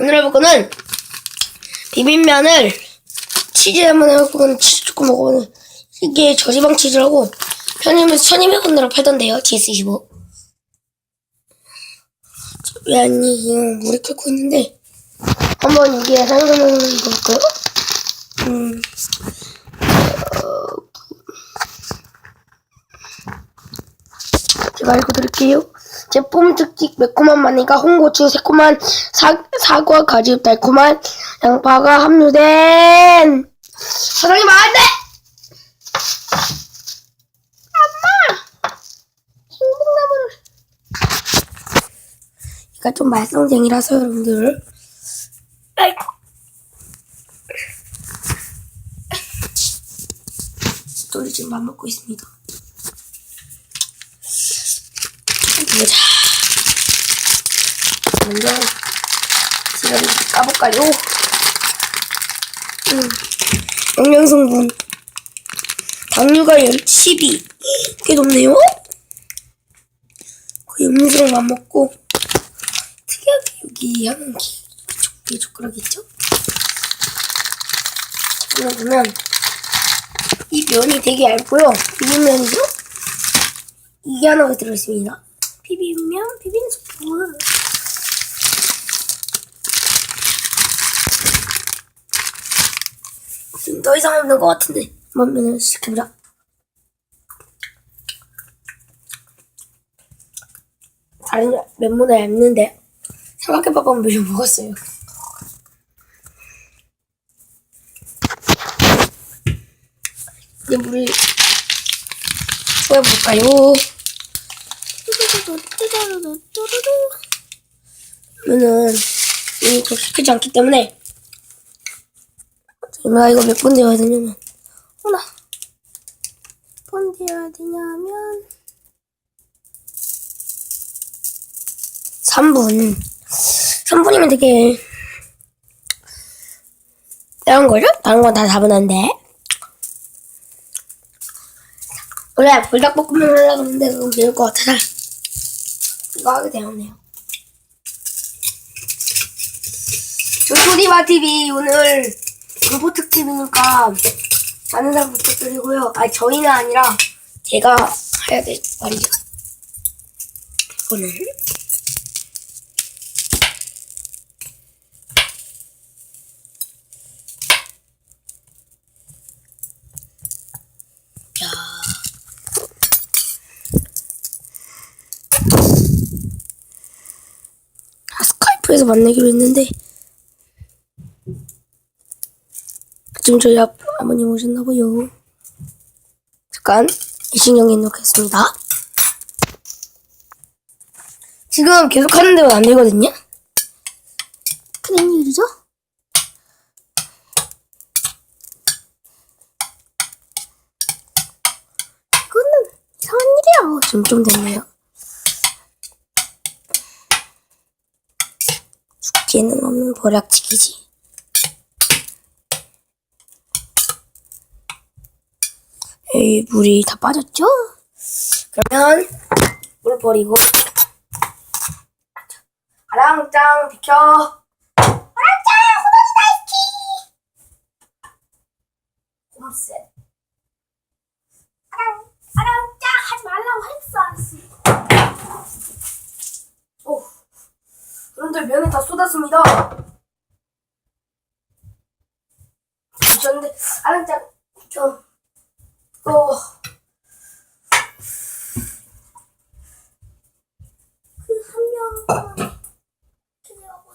오늘 해볼 거는 비빔면을 치즈 한번 해볼 거는 치즈 조금 먹어보는 이게 저지방 치즈라고 편의점에서 1200원으로 팔던데요 GS25 왜 아니 지금 물이 끓고 있는데 한번 사용하는 이거 볼까요? 음 제가 읽어드릴게요. 제품 특징 매콤한 마늘과 홍고추, 새콤한 사, 사과, 가지, 달콤한 양파가 함유된 사장님 안 돼! 엄마! 행복나무를 얘가 좀 말썽쟁이라서 여러분들 아이고 똘이 지금 밥 먹고 있습니다. 보자. 먼저 지금 까볼까요? 음, 영양성분 당류가 12 꽤 높네요. 거의 음료수랑 맞먹고 특이하게 여기 하는 게 젓가락 있죠? 보면 이 면이 되게 얇고요. 비빔면이죠? 이게 하나가 들어있습니다. 비빔면, 비빔스프. 지금 더 이상 없는 것 같은데. 한번 면을 시켜보자. 다른 면보다 얇는데. 삼각김밥은 면을 먹었어요. 이제 물을 부어볼까요? 그러면은 이게 그렇게 크지 않기 때문에 제가 이거 몇 번 되어야 되냐면 하나. 번 되어야 되냐면 3분. 3분이면 되게 다른 거죠? 다른 건다 잡은한데 원래 불닭볶음면 하려고 했는데 그건 배울 것 같아서 이거 하게 되었네요. 조소리마 TV 오늘 공포 특집이니까 많은 사람 부탁드리고요. 아니 저희는 아니라 제가 해야 될 말이죠. 오늘 아, 스카이프에서 만나기로 했는데 지금 저희 아, 아버님 오셨나봐요. 잠깐 이신경에 놓겠습니다. 지금 계속 하는 데는 안 되거든요? 큰일 일이죠? 이거는 이상한 일이야. 어, 지금 좀 됐네요 지는 없는 보약치기지. 에이, 물이 다 빠졌죠? 그러면 물 버리고 아랑짱 비켜 아랑짱 호동이 나이키 홈셋 아랑 아랑짱 하지 말라고 했어 오 여러분들 면에 다 쏟았습니다. 미쳤는데. 아랑짱 저 어. 그한 제가 고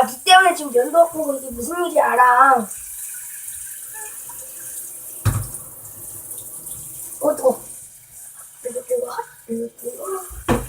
아, 니 때문에 지금 면도 없고 이게 무슨 일이 알아. 어. 뜨거, 뜨거, 뜨거, 뜨거.